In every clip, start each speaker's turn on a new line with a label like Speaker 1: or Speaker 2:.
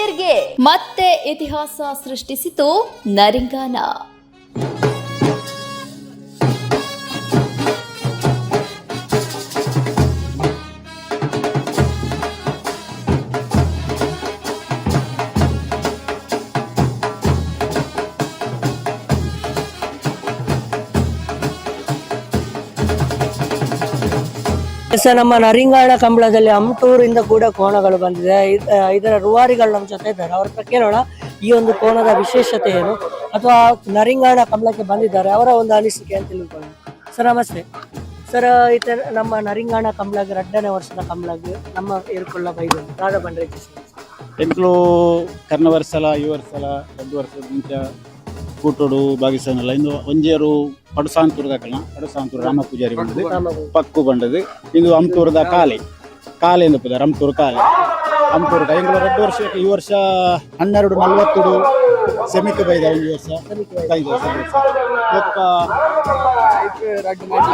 Speaker 1: ಪ್ರಿಯರಿಗೆ ಮತ್ತೆ ಇತಿಹಾಸ ಸೃಷ್ಟಿಸಿತು ನರಿಂಗಾನ.
Speaker 2: ಸರ್, ನಮ್ಮ ನರಿಂಗಾಣ ಕಂಬಳದಲ್ಲಿ ಅಮಟೂರಿಂದ ಕೂಡ ಕೋಣಗಳು ಬಂದಿದೆ. ಇದ್- ಇದರ ರುವಾರಿಗಳು ನಮ್ಮ ಜೊತೆ ಇದ್ದಾರೆ. ಅವ್ರ ಹತ್ರ ಕೇಳೋಣ ಈ ಒಂದು ಕೋಣದ ವಿಶೇಷತೆ ಏನು? ಅಥವಾ ನರಿಂಗಾಣ ಕಂಬಳಕ್ಕೆ ಬಂದಿದ್ದಾರೆ. ಅವರ ಒಂದು ಅನಿಸಿಕೆ ಅಂತ ತಿಳ್ಕೊಳ್ಳೋಣ. ಸರ್, ನಮಸ್ತೆ. ಸರ್ ಈತ ನಮ್ಮ ನರಿಂಗಾಣ ಕಂಬಳಗೆ ಎರಡನೇ ವರ್ಷದ ಕಂಬಳಗೆ ನಮ್ಮ ಏರ್ಕೊಳ್ಳ ಬೈದು. ರಾಧ ಬಂಡ್ರೆ
Speaker 3: ಎಂಟ್ಲು ಕರ್ನ ವರ್ಷಲ ಈ ವರ್ಷಲ ಒಂದು ವರ್ಷದ ಮುಂಚೆ ಕೂಟೋಡು ಬಾಗಿಸನಲ್ಲ ಇಂದು ಒಂಜೇರು ಪಡಸಾಂತೂರದ ಕಣ. ಪಡಸಾಂತೂರು ರಾಮ ಪೂಜಾರಿ ಬಂದದ್ದು. ಪಕ್ಕು ಬಂದದ್ದು. ಇಂದು ಅಂತೂರದ ಕಾಲೆ. ಕಾಲೆ ಎಂದು ಪದ ರಂತೂರು ಕಾಲೆ. ಅಮ್ಟೂರು ಕಾಲೆ. ಎಂಗ್ಲು ಎರಡು ವರ್ಷ ಈ ವರ್ಷ ಹನ್ನೆರಡು ನಲ್ವತ್ತು ಸೆಮಿಕ ಬೈದ ಒಂದು ವರ್ಷ. ಐದು ವರ್ಷ. ಒಕ್ಕ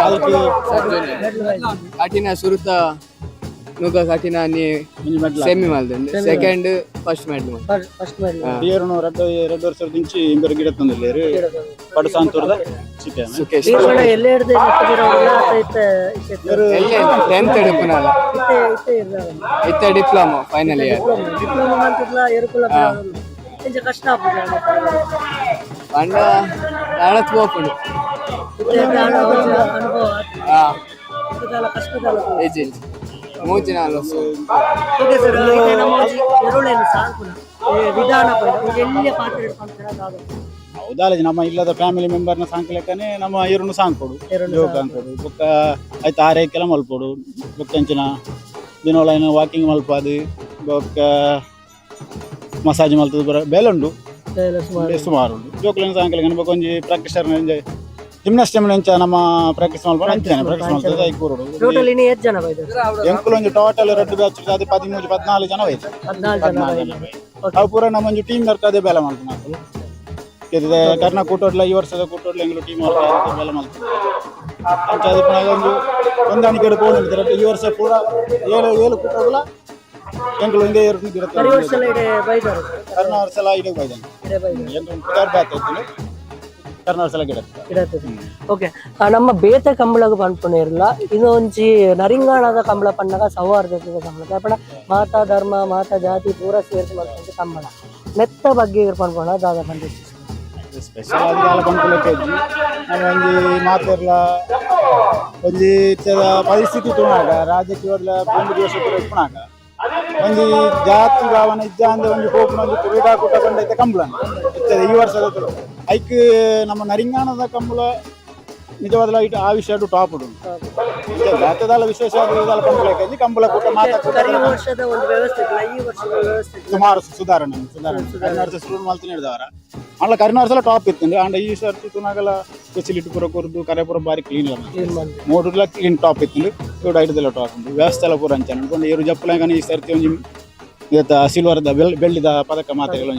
Speaker 3: ಅದಕ್ಕೆ
Speaker 4: ಕಾಟಿನ ಸುರುತ ನುಗ್ಗ ಕಾಟಿನ ನೀ ಸೆಮಿ ಮಲ್ದಂದು ಸೆಕೆಂಡ್ ಫಸ್ಟ್ ಮೆಡ್ಲ್
Speaker 2: ಫಸ್ಟ್ ಮೇಲೆ
Speaker 3: ಏರುನು ಎರಡು ಎರಡು ವರ್ಷದ ದಿಂಚಿ ಇಂಬರು ಗಿಡ ತಂದಿಲ್ಲ ಪಡುಸಾಂತೂರದ ಚಿಕನ್
Speaker 2: ಈ ಕೋಣ ಎಲ್ಲೇ ಹಿಡ್ದು
Speaker 4: ಟೆಂತ್ ಡಿಪ್ಲೊಮಾ ಇತ್ತ ಡಿಪ್ಲೊಮಾ ಫೈನಲ್ ಇಯರ್
Speaker 2: ಡಿಪ್ಲೊಮಾ ಅಂತಿದ್ಲ ಏರ್ಕೊಳ್ಳ ಇಂಚ ಕಷ್ಟ ಆಗ್ತದೆ
Speaker 4: ಪಂಡ ನಾಳತ್ ಹೋಗ್ಕೊಂಡು
Speaker 2: ಅನುಭವ.
Speaker 4: ಹಾ. ನಾಲ್ಕು ವರ್ಷ
Speaker 2: ಓಕೆ ಸರ್ ಈಗ ನಮ್ಮ ಸಾಂಕುನ ವಿಧಾನ ಪಾತ್ರ ಹಿಡ್ಕೊಂತಾರೆ
Speaker 3: ಹೌದಾಲಜಿ ನಮ್ಮ ಇಲ್ಲದ ಫ್ಯಾಮಿಲಿ ಮೆಂಬರ್ನ ಸಾಂಕ್ಲೆಕ್ಕನೆ ನಮ್ಮ ಇರುನು ಸಾಂಕೊಡು ಯೋಗ ಅಂಕೊಡು ಬೊಕ್ಕ ಆಯ್ತು ಆರೈಕೆಲ್ಲ ಮಲ್ಪೋಡು. ಬೊಕ್ಕ ಅಂಚಿನ ದಿನೊಳಗಿನ ವಾಕಿಂಗ್ ಮಲ್ಪಾದು ಬೊಕ್ಕ ಮಸಾಜ್ ಮಲ್ತದ ಬರ ಬೇಲುಂಡು.
Speaker 2: ಸುಮಾರು
Speaker 3: ಸುಮಾರು ಉಂಡು ಜೋಕ್ಲಿನ ಸಾಯಂಕಾಲ ಬೊಕ್ಕ ಒಂಜಿ ಪ್ರಾಕ್ಟೀಸರ್ ಜಿಮ್ನಾಸ್ಟಿಮ್ ಎಂಚ ನಮ್ಮ ಪ್ರಾಕ್ಟೀಸ್ ಮಲ್ಪಡ ಅಂಚನೆ ಪ್ರಾಕ್ಟೀಸ್ ಮಲ್ತದೆ ಐದು ಕೂರೋಡು
Speaker 2: ಟೋಟಲ್ ಇನ್ನು ಎಷ್ಟು ಜನ
Speaker 3: ಒಂಜಿ ಟೋಟಲ್ ರೆಡ್ ಬ್ಯಾಚ್ ಅದು ಪದಿಮೂರು ಪದ್ನಾಲ್ಕು ಜನ ಹೋಯ್ತು.
Speaker 2: ಹದಿನಾಲ್ಕು ಜನ
Speaker 3: ಅವು ಪೂರ ನಮ್ಮ ಒಂಜಿ ಟೀಮ್ ವರ್ಕ್ ಅದೇ ಬೇಲೆ ಮಾಡ್ತು ನಾವು. ಇದು ಕರ್ನ ಕೂಟೋಡ್ಲ ಈ ವರ್ಷದ ಕೂಟೋಡ್ಲ ಎಂಗ್ಲು ಟೀಮ್ ವರ್ಕ್ ಬೇಲೆ ಮಾಡ್ತು ಅಂಚಾದ ಪುನಃ ಒಂದು ಹೊಂದಾಣಿಕೆ ಪೋನ್ ಈ ವರ್ಷ ಪೂರ ಏಳು ಏಳು ಕೂಟೋಗ್ಲ ಎಂಗ್ಲು ಒಂದೇ ಎರಡು
Speaker 2: ಬರೀ ವರ್ಷ ಎಲ್ಲ ಇದೆ ಬೈದರು.
Speaker 3: ಕರ್ನ ವರ್ಷಲ ಇಡೀ ಬೈದನ್
Speaker 2: ಇದೆ ಬೈದರು.
Speaker 3: ಎಂಟು ಕಾರ್ ಬ್ಯಾತ್ ಐತಿಲ್ಲ ಕರ್ನ ವರ್ಷಲ ಗಿಡತ್ತೆ
Speaker 2: ಇಡತ್ತದೆ ಓಕೆ ನಮ್ಮ ಬೇತೆ ಕಂಬಳಗ ಪನ್ಪುಣ ಇರಲ್ಲ ಇದು ಒಂಜಿ ನರಿಂಗಾಣದ ಕಂಬಳ ಪಣ್ಣಗ ಸೌಹಾರ್ದದ ಕಂಬಳ. ಯಾಪಣ ಮಾತಾ ಧರ್ಮ ಮಾತಾ ಜಾತಿ ಪೂರ ಸೇರಿಸಿ ಮಾಡ್ಕೊಂಡು ಕಂಬಳ. ಮೆತ್ತ ಬಗ್ಗೆ ಪನ್ಪುಣ ದಾದ ಬಂದಿತ್ತು
Speaker 3: ಸ್ಪೆಷಲ್ ಆಗಿ ಪಂಪುಲಕ್ಕೆ ಇಜ್ಜಿ ನಾನು ಒಂಜಿ ಮಾತೆರ್ಲ ಒಂಜಿ ಇತ್ತದ ಪರಿಸ್ಥಿತಿ ತುಣಾಗ ರಾಜಕೀಯ ಒಂದು ದಿವಸ ಇಪ್ಪಣಾಗ ಒಂಜಿ ಜಾತಿ ಭಾವನೆ ಇಜ್ಜ ಅಂದ್ರೆ ಒಂದು ಕೋಪನ ಒಂದು ಕ್ರೀಡಾಕೂಟ ಕೊಂಡೈತೆ ಕಂಬಳ ಈ ವರ್ಷದ ತುಳು. ಐಕ್ ನಮ್ಮ ನರಿಂಗಾಣದ ಕಂಬಳ ನಿಜವಾದ ಇಟ್ಟು ಆ ವಿಷಯ ಟಾಪ್ ಉಂಟು ಜಾತದಾಲ ವಿಶೇಷ ಆದ್ರೆ ಇದೆಲ್ಲ ಕಂಬಳಕ್ಕೆ ಕಂಬಳ ಕೂಟ ಮಾತಾಡ್ತಾರೆ
Speaker 2: ಕರಿ ವರ್ಷದ ಒಂದು ವ್ಯವಸ್ಥೆ ಇಲ್ಲ ಈ ವರ್ಷದ ವ್ಯವಸ್ಥೆ ಇಲ್ಲ.
Speaker 3: ಸುಮಾರು ಸುಧಾರಣೆ ಸುಧಾರಣೆ ಕರ್ನಾಟಕ ಶುರು ಮಾಡ್ತೀನಿ ಹೇಳಿದವರ ಅಲ್ಲ ಕರ್ನಾಟಕ ಟಾಪ್ ಇತ್ತು ಅಂಡ್ ಈ ಸರ್ತಿ ತುನಾಗಲ ಫೆಸಿಲಿಟಿ ಪೂರ ಕೊರ್ದು ಕರೆ ಪೂರ ಬಾರಿ ಕ್ಲೀನ್ ಇಲ್ಲ
Speaker 2: ಏನ್ ಮಾಡಿದ್ರು?
Speaker 3: ಮೂಡುಲ ಕ್ಲೀನ್ ಟಾಪ್ ಇತ್ತು ಇವ್ರು ಐದಲ್ಲ ಟಾಪ್ ಉಂಟು ವ್ಯವಸ್ಥೆ ಎಲ್ಲ ಪೂರ ಅಂಚೆ ಅನ್ಕೊಂಡು ಇವರು ಜಪ್ಪಲಾಗನ ಈ ಸರ್ತಿ ಒಂಜಿ ಇವತ್ತ ಸಿಲ್ವರ್ದ ಬೆಲ್ ಬೆಳ್ಳಿದ ಪದಕ ಮಾತೆಗಳು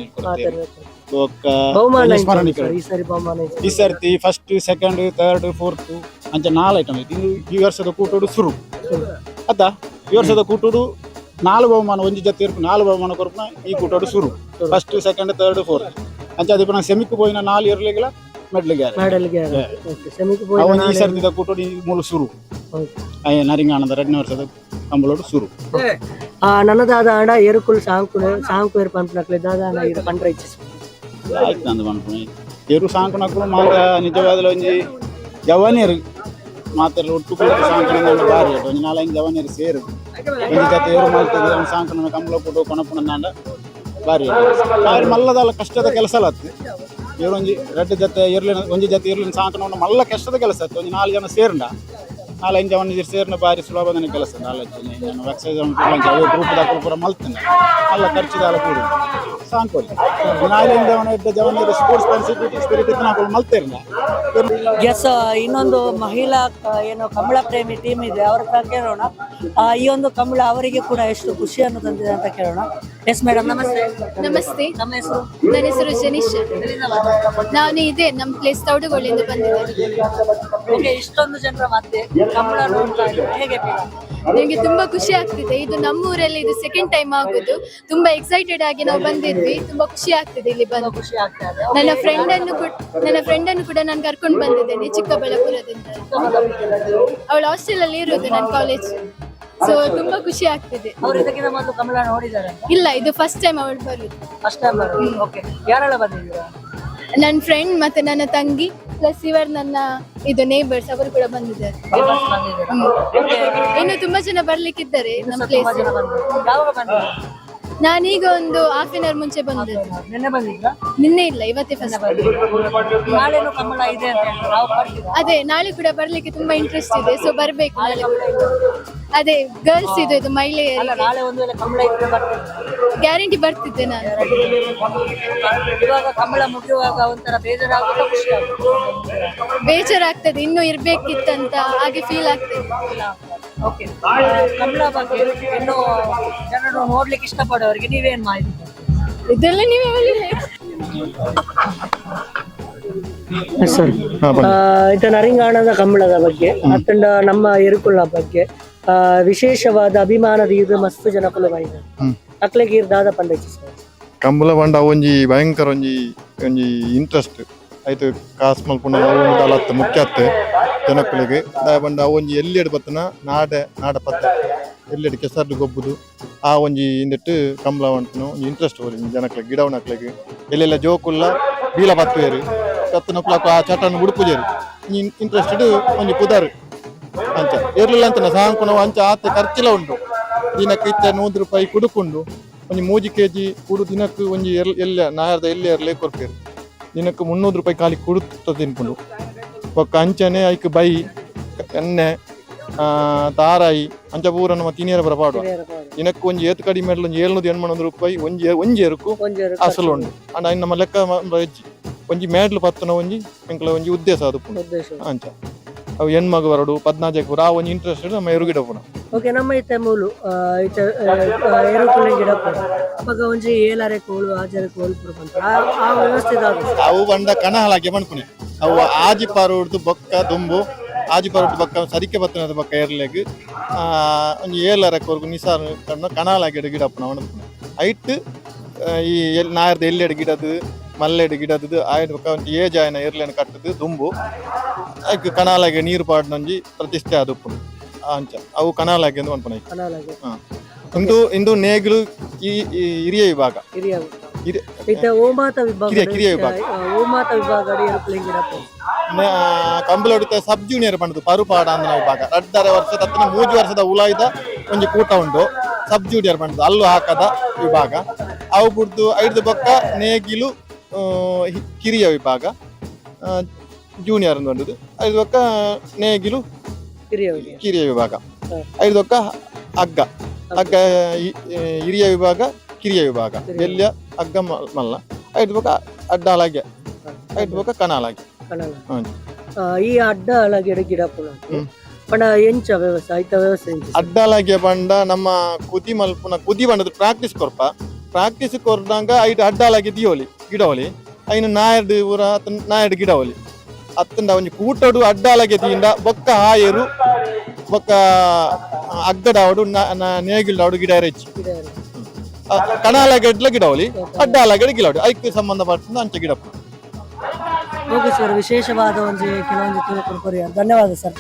Speaker 3: ಒಂಜಿ ಕೊಡ್ತಾರೆ
Speaker 2: ಮಾತಾಡ್ಬೇಕು.
Speaker 3: ಬೊಕ್ಕ
Speaker 2: ಬಹುಮಾನ
Speaker 3: ಒಂಜಿ
Speaker 2: ಇತ್ತು
Speaker 3: ಸ್ಮರಣೆ
Speaker 2: ಸರ್, ಈ ಸರಿ ಬಹುಮಾನ ಇತ್ತು.
Speaker 3: ಈ ಸರ್ತಿ ಫಸ್ಟ್ ಸೆಕೆಂಡ್ ಥರ್ಡ್ ಫೋರ್ತ್ ಅಂಚ ನಾಲ್ ಐಟಮ್ ಐತಿ ಇದು ಈ ವರ್ಷದ ಕೂಟೋಡು ಶುರು ಅತ್ತ ಈ ವರ್ಷದ ಕೂಟೋಡು ನಾಲ್ಕು ಬಹುಮಾನ ಒಂಜಿ ಜೊತೆ ಇರ್ಪು ನಾಲ್ಕು ಬಹುಮಾನ ಕೊರ್ಪುನ ಈ ಕೂಟೋಡು ಶುರು ಫಸ್ಟ್ ಸೆಕೆಂಡ್ ಥರ್ಡ್ ಫೋರ್ತ್ ಅಂಚ ಅದು ಸೆಮಿಕ್ ಪೋಯಿನ ನಾಲ್ ಇರ್ಲಿಗಿಲ್ಲ ಮೆಡ್ಲಿಗೆ
Speaker 2: ಮೆಡಲ್ಗೆ ಓಕೆ ಸೆಮಿಗೆ ಹೋಗಿ
Speaker 3: ಅವನ್ ಈ ಸರ್ತಿದ ಕೂಟೋಡು ಈ ಮೂಲ ಶುರು
Speaker 2: ಹೌದು.
Speaker 3: ಅಯ್ಯ ನರಿಂಗಾಣದ ಎರಡನೇ ವರ್ಷದ ಕಂಬಳೋಡು ಶುರು
Speaker 2: ಆ ನನ್ನದಾದ ಹಣ ಏರುಕುಲ್ ಸಾಂಕು ಸಾಂಕು ಏರು ಪಂಪನಕ್ಲೆ ದಾದ ಹಣ ಇದು
Speaker 3: ನಂದು ಮನ್ಪುಣ ಎರು ಸಾಂಕನಕ್ಕೂ ಮಾತ ನಿಜವಾದ ಒಂಜಿ ಜವಾನಿಯರು. ಮಾತೆಲ್ಲ ಒಟ್ಟು ಸಾಂಕನ ಬಾರಿ. ಒಂಜಿ ನಾಲ್ಕು ಜವಾನಿಯರು ಸೇರು. ಒಂಜಿ ಜೊತೆ ಏರು ಮಾಡ್ತಿದ್ದೆ ಅವ್ನು ಸಾಂಕನ ಕಂಬಳ ಕೊಟ್ಟು ಕೊನಪುಣ ನಾಂಡ ಬಾರಿ ಅವ್ರು ಮಲ್ಲದಲ್ಲ ಕಷ್ಟದ ಕೆಲಸ ಅಲ್ಲ ಅತ್ತು ಇವ್ರು ಒಂಜಿ ರೆಡ್ ಜೊತೆ ಇರ್ಲಿನ ಒಂಜಿ ಜೊತೆ ಇರ್ಲಿನ ಸಾಂಕನ ಮಲ್ಲ ಕಷ್ಟದ ಕೆಲಸ ಅತ್ತು ಒಂಜಿ ನಾಲ್ಕು ಜನ ಸೇರ್ಂಡ ನಾಲ್ಕು ಜನ ಸೇರಿನ ಬಾರಿ ಸುಲಭದ ಕೆಲಸ. ನಾಲ್ಕು ಜನ ನಾನು ಎಕ್ಸೈಸ್ ಗ್ರೂಪ್ ದಾಖಲು ಪೂರ ಮಲ್ತೇನೆ. ಅಲ್ಲ ಖರ್ಚಿದಾಲ ಕೂಡ. ಸಾಂಕೋಲಿ ನಾಳೆಯಿಂದ ಅವನ ಇದ್ದ ಜವನಿಗೆ ಸ್ಪೋರ್ಟ್ಸ್ ಸ್ಪಿರಿಟ್ ಸ್ಪಿರಿಟ್ ಇತ್ತು ನಾವು ಮಲ್ತೇರಿಲ್ಲ
Speaker 2: ಎಸ್ ಇನ್ನೊಂದು ಮಹಿಳಾ ಏನು ಕಮಲ ಪ್ರೇಮಿ ಟೀಮ್ ಇದೆ, ಅವ್ರ ಕೇಳೋಣ. ಈ ಒಂದು ಕಮಲ ಅವರಿಗೆ ಕೂಡ ಎಷ್ಟು ಖುಷಿಯನ್ನು ತಂದಿದೆ ಅಂತ ಕೇಳೋಣ. ಎಸ್ ಮೇಡಮ್ ನಮಸ್ತೆ
Speaker 5: ನಮಸ್ತೆ.
Speaker 2: ನಮ್ಮ ಹೆಸರು?
Speaker 5: ನನ್ನ ಹೆಸರು ಜನಿಶ್. ನಾನು ಇದೆ ನಮ್ಮ ಪ್ಲೇಸ್ ತೌಡುಗೊಳ್ಳಿಂದ ಬಂದಿದ್ದೇನೆ
Speaker 2: ಓಕೆ ಇಷ್ಟೊಂದು ಜನರ ಮತ್ತೆ ನೋಡ್ತಾ ಹೇಗೆ feel ಆಗ್ತದೆ?
Speaker 5: ತುಂಬಾ ಖುಷಿ ಆಗ್ತಿದೆ. ಇದು ನಮ್ಮೂರಲ್ಲಿ ಇದು ಸೆಕೆಂಡ್ ಟೈಮ್ ಆಗುದು. ತುಂಬಾ ಎಕ್ಸೈಟೆಡ್ ಆಗಿ ನಾವು ಬಂದಿದ್ವಿ. ತುಂಬಾ ಖುಷಿ ಆಗ್ತಿದೆ ಇಲ್ಲಿ ಬಂದು.
Speaker 2: ಖುಷಿ ಆಗ್ತಾ ಇದೆ.
Speaker 5: ನನ್ನ ಫ್ರೆಂಡ್ ಅನ್ನು ಕೂಡ ನನ್ನ ಫ್ರೆಂಡ್ ಅನ್ನು ಕೂಡ ನಾನು ಕರ್ಕೊಂಡು ಬಂದಿದ್ದೇನೆ ಚಿಕ್ಕಬಳ್ಳಾಪುರದಿಂದ. ಅವಳು ಹಾಸ್ಟೆಲ್ ಅಲ್ಲಿ ಇರೋದು ನನ್ನ ಕಾಲೇಜ್ ಸೊ ತುಂಬಾ ಖುಷಿ ಆಗ್ತಿದೆ.
Speaker 2: ಅವ್ರು ಇದಕ್ಕಿಂತ ಮೊದಲು ಕಮಲ ನೋಡಿದ್ದಾರೆ
Speaker 5: ಇಲ್ಲ ಇದು ಫಸ್ಟ್ ಟೈಮ್ ಅವಳು ಬರುದು.
Speaker 2: ಫಸ್ಟ್ ಟೈಮ್ ಓಕೆ ಯಾರೆಲ್ಲ ಬಂದಿದ್ದೀರಾ?
Speaker 5: ನನ್ನ ಫ್ರೆಂಡ್ ಮತ್ತೆ ನನ್ನ ತಂಗಿ ಪ್ಲಸ್ ಇವರು ನನ್ನ ಇದು ನೇಬರ್ಸ್ ಅವರು ಕೂಡ ಬಂದಿದ್ದಾರೆ? ಇನ್ನು ತುಂಬಾ ಜನ ಬರ್ಲಿಕ್ಕಿದ್ದಾರೆ ನಮ್ಮ ಪ್ಲೇಸ್.
Speaker 2: ಯಾವಾಗ ಬಂದಿದ್ದೀರಾ?
Speaker 5: ನಾನೀಗ ಒಂದು ಹಾಫ್ ಅನ್ ಅವರ್ ಮುಂಚೆ ಬಂದೆ
Speaker 2: ನಿನ್ನೆ ಬಂದಿದ್ರಾ?
Speaker 5: ನಿನ್ನೆ ಇಲ್ಲ ಇವತ್ತೇ ಫಸ್ಟ್
Speaker 2: ನಾಳೆನೂ ಕಮಲ ಇದೆ ಅಂತ ಹೇಳಿದ್ರು ನಾವು ಬರ್ತೀವಿ.
Speaker 5: ಅದೇ ನಾಳೆ ಕೂಡ ಬರ್ಲಿಕ್ಕೆ ತುಂಬಾ ಇಂಟ್ರೆಸ್ಟ್ ಇದೆ ಸೊ ಬರ್ಬೇಕು ನಾಳೆ. ಅದೇ ಗರ್ಲ್ಸ್ ಇದು ಇದು
Speaker 2: ಅಲ್ಲ
Speaker 5: ಮಹಿಳೆಯರಿಗೆ
Speaker 2: ನಾಳೆ ಒಂದು ವೇಳೆ ಕಮಲ ಇದ್ರೆ ಬರ್ತೀವಿ.
Speaker 5: ಗ್ಯಾರಂಟಿ ಬರ್ತಿದ್ದೆ ನಾನು.
Speaker 2: ಇವಾಗ ಕಮಲ ಮುಗಿಯುವಾಗ ಒಂಥರ ಬೇಜಾರಾಗುತ್ತೆ ಖುಷಿ ಆಗುತ್ತೆ?
Speaker 5: ಬೇಜಾರಾಗ್ತದೆ ಇನ್ನೂ ಇರ್ಬೇಕಿತ್ತಂತ ಹಾಗೆ ಫೀಲ್ ಆಗ್ತದೆ.
Speaker 2: ಓಕೆ. ಕನ್ನಡ ಬಗ್ಗೆ ಇನ್ನು ಜನರು ನೋಡ್ಲಿಕ್ಕೆ ಇಷ್ಟಪಡೋರಿಗೆ ನೀವೇನ್ ಮಾಹಿತಿ?
Speaker 5: ಇದೆಲ್ಲ ನೀವೇ ಹೇಳಿ.
Speaker 2: ಸರ್. ಇದು ನರಿಂಗಾಣದ ಕಂಬಳದ ಬಗ್ಗೆ ಅತ್ತಂಡ ನಮ್ಮ ಎರುಕುಳ ಬಗ್ಗೆ ಆ, ವಿಶೇಷವಾದ ಅಭಿಮಾನದ ಇದು ಮಸ್ತ್ ಜನ ಕುಲವಾಯಿದೆ ಅಕ್ಲೆಗೆ ಇರ್ದಾದ ಪಂಡಚಿ ಸರ್.
Speaker 6: ಕಂಬಳ ಬಂಡ ಒಂಜಿ ಭಯಂಕರ ಒಂಜಿ ಒಂಜಿ ಇಂಟ್ರೆಸ್ಟ್ ಆಯ್ತು ಕಾಸ್ಮಲ್ ಪುಣ್ಯ ಮುಖ್ಯ ಅತ್ತೆ ಜನಕ್ಕಳಿಗೆ. ದಾಯ ಆ ಒಂಜಿ ಎಲ್ಲಿ ಬತ್ತನ ನಾಡೆ, ನಾಡ ಪತ್ತ ಎಲ್ಲೆಡ್ ಕೆಸರ್ಡ್ ಗೊಬ್ಬುದು? ಆ ಒಂಜಿ ಇಂದಿಟ್ಟು ಕಂಬಳ ಬಂಟನು ಒಂಜಿ ಇಂಟ್ರೆಸ್ಟ್ ಹೋರಿ ಜನಕ್ಕೆ ಗಿಡ ಉಣಕ್ಲಿಗೆ ಎಲ್ಲೆಲ್ಲ ಜೋಕುಲ್ಲ, ಬೀಲ ಬತ್ತುವೇರು ಕತ್ತನ ಪ್ಲಾಕ್ ಆ ಚಟನ್ನು ಉಡುಪುಜೇರು ಇಂಟ್ರೆಸ್ಟೆಡ್ ಒಂಜಿ ಪುದಾರು. ಅಂಚ. ಇರಲಿಲ್ಲ ಅಂತ ಸಾಂಕುಣ ಅಂಚ ಆತ ಖರ್ಚಿಲ್ಲ ಉಂಟು ದಿನಕ್ಕೆ ಇತ್ತ ನೂರು ರೂಪಾಯಿ ಕುಡುಕುಂಡು. ಒಂಜಿ ಮೂಜಿ ಕೆ ಜಿ ಕುಡು ದಿನಕ್ಕೆ ಒಂಜಿ ಎಲ್ ಎಲ್ಲ ಎಲ್ಲಿ ಎರಲೇ ಕೊರ್ಪೇರು ದಿನಕ್ಕೆ ಮುನ್ನೂರು ರೂಪಾಯಿ ಖಾಲಿ ಕುಡುತ್ತ ತಿನ್ಕೊಂಡು. ಒಕ್ಕ ಅಂಚನೆ ಐಕ್ ಬೈ ಎಣ್ಣೆ ತಾರಾಯಿ ಅಂಚ ಪೂರ ನಮ್ಮ ತಿನಿಯರ ಬರಪಾಡು ದಿನಕ್ಕೆ ಒಂಜಿ ಏತ್ ಕಡಿಮೆ ಒಂಜಿ ಏಳ್ನೂರು ಎಣ್ಮನೊಂದು ರೂಪಾಯಿ ಒಂಜಿ ಒಂಜಿ ಎರುಕು ಅಸಲು ಉಂಡು ಅಂಡ ಇನ್ನು ನಮ್ಮ ಲೆಕ್ಕ ಮ- ಒಂಜಿ ಮೇಡ್ಲು ಪತ್ತನ ಒಂಜಿ ಎಂಕ್ಲ ಒಂಜಿ ಉದ್ದೇಶ ಅದು
Speaker 2: ಉದ್ದೇಶ
Speaker 6: ಅಂಚ. ಅವು ಹೆಣ್ಮಗು ಬರಡು ಪದ್ನಾಜಕ್ಕೆ ಬರ ಆ ಒಂಜಿ ಇಂಟ್ರೆಸ್ಟ್ ನಮ್ಮ ಎರುಗಿಡ ಪುಣ
Speaker 2: ಓಕೆ ನಮ್ಮ ಇತ್ತೆ ಮೂಲು ಇತ್ತೆ ಏರುಕುಲೆ ಗಿಡ ಅವಾಗ ಒಂಜಿ ಏಲಾರೆ ಕೋಳು ಆಜರೆ ಕೋಳು ಪುರ ಬಂತ ಆ- ವ್ಯವಸ್ಥೆ
Speaker 6: ಅವು ಬಂದ ಕಣ ಹಾಳಾಗಿ ಬಣ್ಕುನಿ ಅವು ಆಜಿ ಪಾರುಡ್ದು ಬೊಕ್ಕ ದುಂಬು. ಆಜಿ ಪಾರುಡ್ದು ಬೊಕ್ಕ ಸರಿಕೆ ಬತ್ತನದ ಬೊಕ್ಕ ಏರ್ಲೆಗ್ ಒಂಜಿ ಏಳರಕ್ವರೆಗೂ ನಿಸಾರ್ ಕಣ್ಣ ಕಣಾಲಾಗಿ ಗಿಡ ಅಪ್ಪನ ಅವನದು ಐಟ್ ಈ ಎಲ್ ನಾಯರ್ದ ಎಲ್ಲೆಡ್ ಗಿಡದು ಮಲ್ಲೆಡ್ ಗಿಡದು ಆಯ್ದ ಬೊಕ್ಕ ಒಂಜಿ ಏಜ್ ಆಯ್ನ ಏರ್ಲೆನ್ ಕಟ್ಟದು ದುಂಬು. ಅದಕ್ಕೆ ಕಣಾಲಾಗೆ ನೀರು ಪಾಡ್ನೊಂಜಿ ಪ್ರತಿಷ್ಠೆ ಅದು ಅಂಚ. ಅವು ಕಣಾಲಾಗಿ ಅಂತ ಅನ್ಪನ ಇಂದು ಇಂದು ನೇಗಿಲು ಈ ಹಿರಿಯ ವಿಭಾಗ.
Speaker 2: ಇತ್ತೆ ಓಮಾತ ವಿಭಾಗ
Speaker 6: ಕಿರಿಯ- ಕಿರಿಯ ವಿಭಾಗ.
Speaker 2: ಓಮಾತ
Speaker 6: ಕಂಬಳೊಡಿತ ಸಬ್ ಜೂನಿಯರ್ ಬಂಡದು ಪರುಪಾಡ ಅಂದ ವಿಭಾಗ ರಡ್ಡರೆ ವರ್ಷ ತತ್ತಿನ ಮೂಜು ವರ್ಷದ ಉಲಾಯ್ದ ಒಂಜಿ ಕೂಟ ಉಂಡು ಸಬ್ ಜೂನಿಯರ್ ಬಂಡದು ಅಲ್ಲು ಹಾಕದ ವಿಭಾಗ. ಅವು ಬಿಡ್ದು ಐದು ಬೊಕ್ಕ ನೇಗಿಲು ಕಿರಿಯ ವಿಭಾಗ. ಜೂನಿಯರ್ ಬಂದದ್ದು. ಐದು ಬೊಕ್ಕ ನೇಗಿಲು ಕಿರಿಯ ವಿಭಾಗ. ಐದು ಬೊಕ್ಕ ಅಗ್ಗ. ಅಗ್ಗ ಹಿರಿಯ ವಿಭಾಗ ಕಿರಿಯ ವಿಭಾಗ. ಎಲ್ಲಿಯ ಅಗ್ಗ ಮಲ್ಲ. ಐದು ಬೊಕ ಅಡ್ಡಾಲಾಗೆ ಐದು ಬೊಕ.
Speaker 2: ಆ, ಈ ಅಡ್ಡ ಅಳಗಿಡ ಗಿಡ ಪಂಡ ಎಂಚ ವ್ಯವಸ್ಥೆ ಐತ ವ್ಯವಸ್ಥೆ ಎಂಚ.
Speaker 6: ಅಡ್ಡಲಾಗೆ ಬಂಡ ನಮ್ಮ ಕುದಿ ಮಲ್ಪುನ ಕುದಿ ಬಂಡದ ಪ್ರಾಕ್ಟೀಸ್ ಕೊರ್ಪ. ಪ್ರಾಕ್ಟೀಸ್ ಕೊರ್ದಂಗ ಐದು ಅಡ್ಡಲಾಗೆ ದಿಯೋಲಿ ಗಿಡವಲಿ ಐನು ನಾಯರ್ಡ್ ಊರ ನಾಯರ್ಡ್ ಗಿಡವಲಿ ಅತ್ತಂಡ ಒಂಜಿ ಕೂಟಡು ಅಡ್ಡಲಾಗೆ ದಿಂದ ಬೊಕ್ಕ ಹಾಯರು ಬೊಕ್ಕ ಅಗ್ಗಡಾವಡು ನೇಗಿಲ್ಡಾವಡು ಗಿಡ ಹೆಚ್ಚಿ
Speaker 2: ಗಿಡ
Speaker 6: ಗಿಡವಲಿ ಅಡ್ಡಾಲಗಡೆ ಗಿಡವಲಿ ಅಡ್ಡಲಾಗೆ ಐಕ್ಯ ಐಕ್ ಸಂಬಂಧಪಟ್ಟ ಅಂಚೆ ಗಿಡ
Speaker 2: ಓಕೆ ಸರ್, ವಿಶೇಷವಾದ ಒಂದು ಕೆಲವೊಂದು ಧನ್ಯವಾದ ಸರ್.